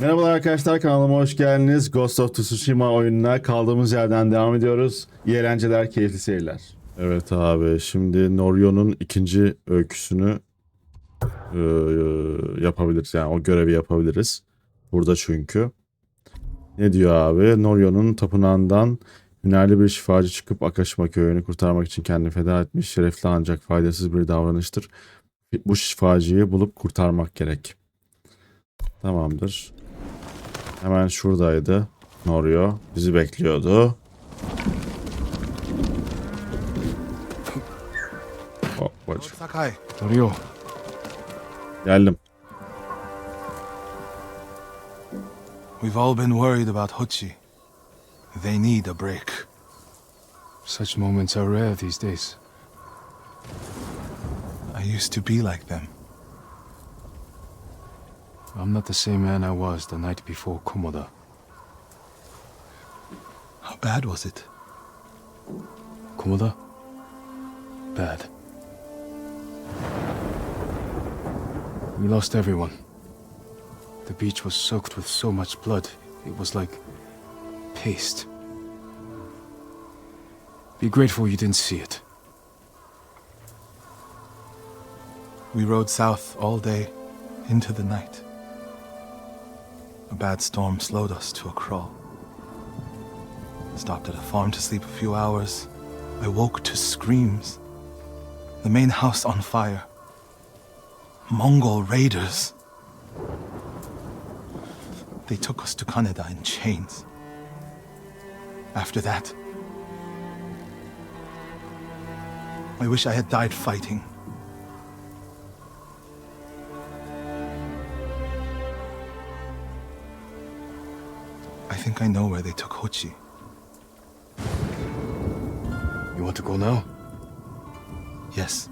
Merhabalar arkadaşlar kanalıma hoş geldiniz. Ghost of Tsushima oyununa kaldığımız yerden devam ediyoruz. İyi eğlenceler, keyifli seyirler. Evet abi şimdi Norio'nun ikinci öyküsünü e, yapabiliriz. Yani o görevi yapabiliriz. Burada çünkü. Ne diyor abi? Norio'nun tapınağından hünerli bir şifacı çıkıp Akashima köyünü kurtarmak için kendini feda etmiş. Şerefli ancak faydasız bir davranıştır. Bu şifacıyı bulup kurtarmak gerek. Tamamdır. Hemen şuradaydı. Norio bizi bekliyordu. Hop bacı. Sakai, Norio, Geldim. we've all been worried about Hochi. They need a break. such moments are rare these days. I used to be like them. I'm not the same man I was the night before Komoda. How bad was it? Komoda? Bad. We lost everyone. The beach was soaked with so much blood, it was like paste. Be grateful you didn't see it. We rode south all day into the night. A bad storm slowed us to a crawl. Stopped at a farm to sleep a few hours. I woke to screams. The main house on fire. Mongol raiders. They took us to Kaneda in chains. After that, I wish I had died fighting. I think I know where they took Hochi. You want to go now? Yes.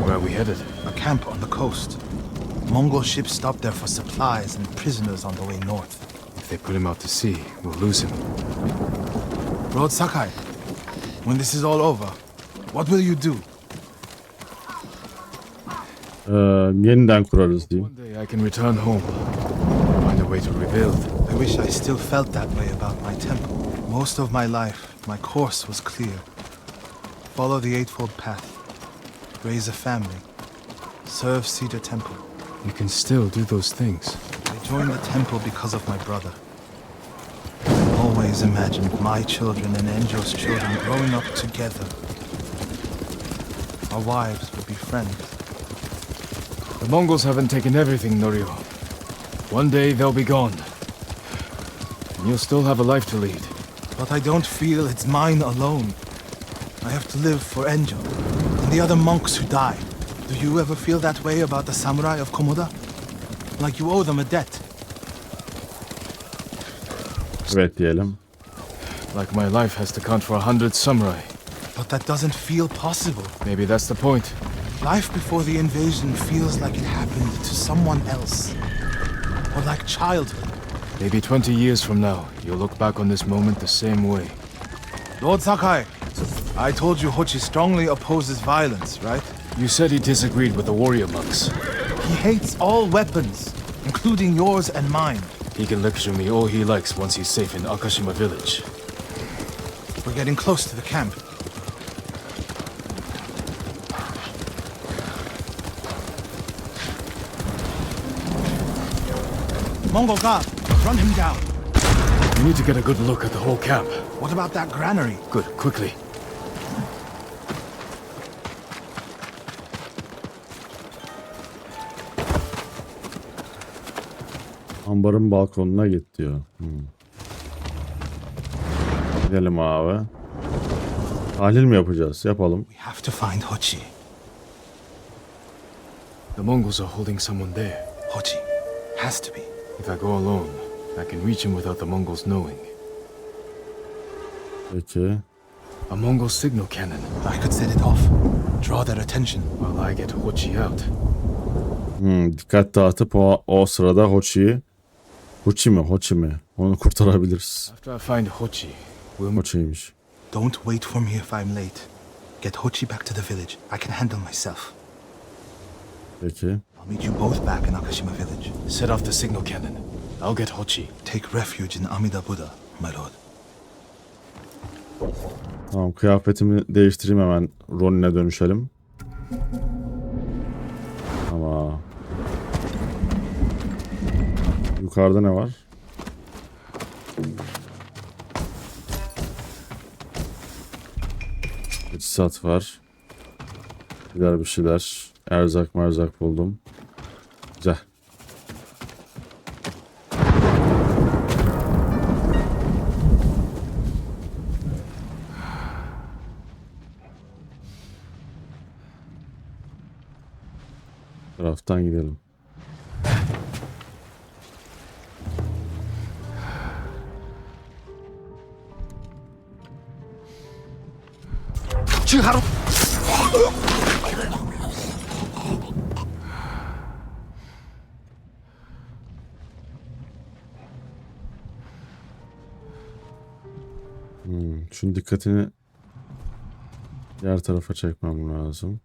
Where are we headed? A camp on the coast. Mongol ships stopped there for supplies and prisoners on the way north. If they put him out to sea, we'll lose him. Road Sakai, when this is all over, what will you do? Uh, ee, yeniden kurarız diyeyim. One day I can return home. Find a way to rebuild. I wish I still felt that way about my temple. Most of my life, my course was clear. Follow the Eightfold Path. Raise a family. Serve Cedar Temple. You can still do those things. I joined the temple because of my brother. I always imagined my children and Enjo's children growing up together. Our wives would be friends. The Mongols haven't taken everything, Norio. One day they'll be gone. And you'll still have a life to lead. But I don't feel it's mine alone. I have to live for Enjo and the other monks who died. Do you ever feel that way about the samurai of Komoda? Like you owe them a debt? Evet diyelim. Like my life has to count for a hundred samurai. But that doesn't feel possible. Maybe that's the point. Life before the invasion feels like it happened to someone else. Or like childhood. Maybe 20 years from now, you'll look back on this moment the same way. Lord Sakai, I told you Hochi strongly opposes violence, right? You said he disagreed with the warrior monks. He hates all weapons, including yours and mine. He can lecture me all he likes once he's safe in Akashima village. We're getting close to the camp. Mongol guard, run him down. You need to get a good look at the whole camp. What about that granary? Good, quickly. Ambarın balkonuna git diyor. Hmm. Gidelim abi. Tahlil mi yapacağız? Yapalım. We have to find Hochi. The Mongols are holding someone there. Hochi has to be. If I go alone, I can reach him without the Mongols knowing. Peki. A Mongol signal cannon, I could set it off, draw their attention. while I get Hochi out. Hmm, dikkat dağıtıp o, o sırada Hochi'yi Hochi mi? Hochi mi? Onu kurtarabiliriz. After I find Hochi, we'll. Hochi'ymiş. Don't wait for me if I'm late. Get Hochi back to the village. I can handle myself. Peki. I'll meet you both back in Akashima village. Set off the signal cannon. I'll get Hochi. Take refuge in Amida Buddha, my lord. Tamam kıyafetimi değiştireyim hemen. Ronin'e dönüşelim. Yukarıda ne var? Sat var. Güzel bir şeyler. Erzak merzak buldum. Güzel. Taraftan gidelim. Hmm, şunun dikkatini diğer tarafa çekmem lazım.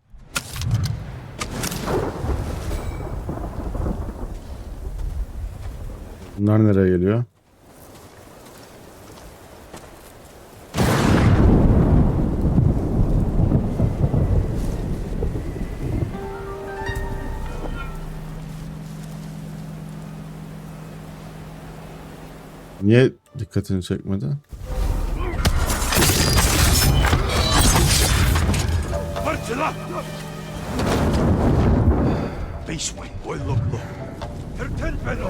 Bunlar nereye geliyor? Niye dikkatini çekmedi? Beishway, boy, look, look. Tertel pelo.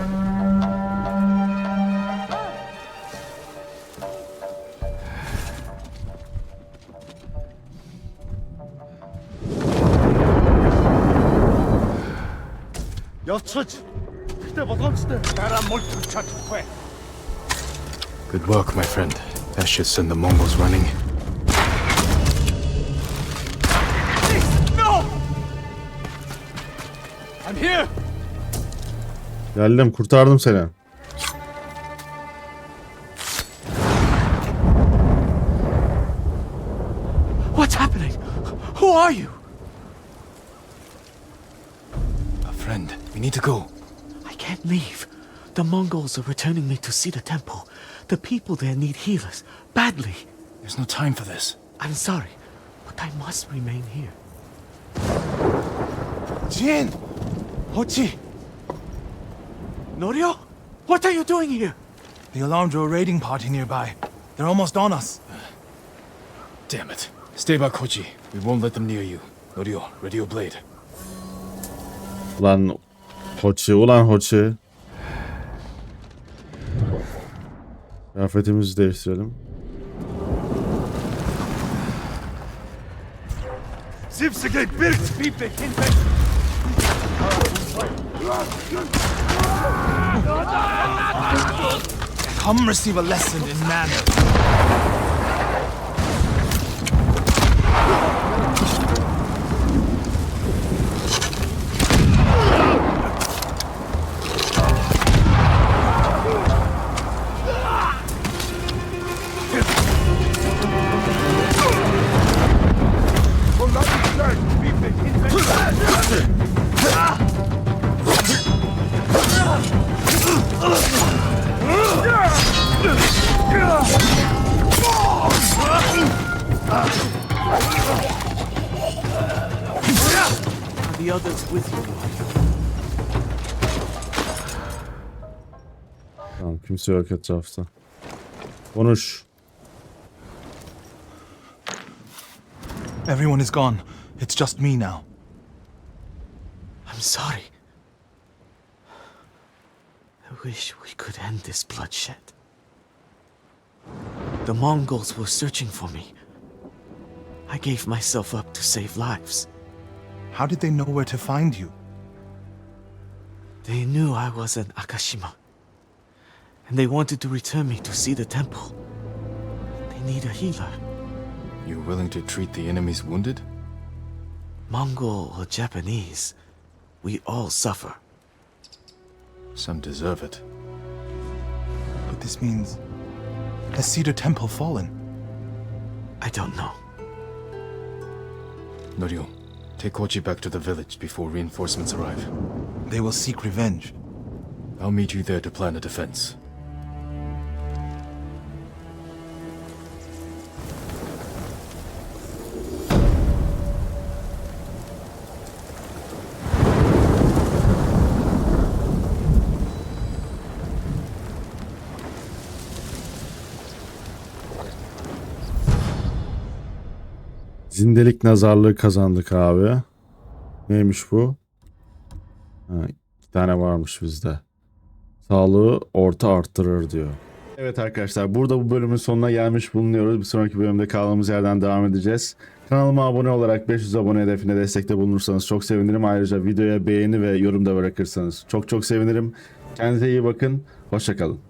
여차지. 그때 보던스데 나라 몰트 차트회. Good work, my friend. That should send the Mongols running. No! I'm here! Geldim kurtardım seni. What's happening? Who are you? A friend. We need to go. I can't leave. The Mongols are returning me to see the temple. The people there need healers badly. There's no time for this. I'm sorry, but I must remain here. Jin! Hochi! Norio, what are you doing here? The alarm drew a raiding party nearby. They're almost on us. Damn it. Stay back, Hochi. We won't let them near you. Norio, ready your blade. Ulan Hoçi, ulan Hoçi. Kıyafetimizi değiştirelim. Zipsige Birks Pipe hinweg. Come receive a lesson in manners. Others with you, Norio? Tamam kimse yok etrafta. Konuş. Everyone is gone. It's just me now. I'm sorry. I wish we could end this bloodshed. The Mongols were searching for me. I gave myself up to save lives. How did they know where to find you? They knew I was an Akashima. And they wanted to return me to see the temple. They need a healer. You're willing to treat the enemy's wounded? Mongol or Japanese, we all suffer. Some deserve it. But this means. Has Cedar Temple fallen? I don't know. Norio, take Kochi back to the village before reinforcements arrive. They will seek revenge. I'll meet you there to plan a defense. Zindelik nazarlığı kazandık abi. Neymiş bu? Ha, iki tane varmış bizde. Sağlığı orta arttırır diyor. Evet arkadaşlar burada bu bölümün sonuna gelmiş bulunuyoruz. Bir sonraki bölümde kaldığımız yerden devam edeceğiz. Kanalıma abone olarak 500 abone hedefine destekte bulunursanız çok sevinirim. Ayrıca videoya beğeni ve yorum da bırakırsanız çok çok sevinirim. Kendinize iyi bakın. Hoşçakalın.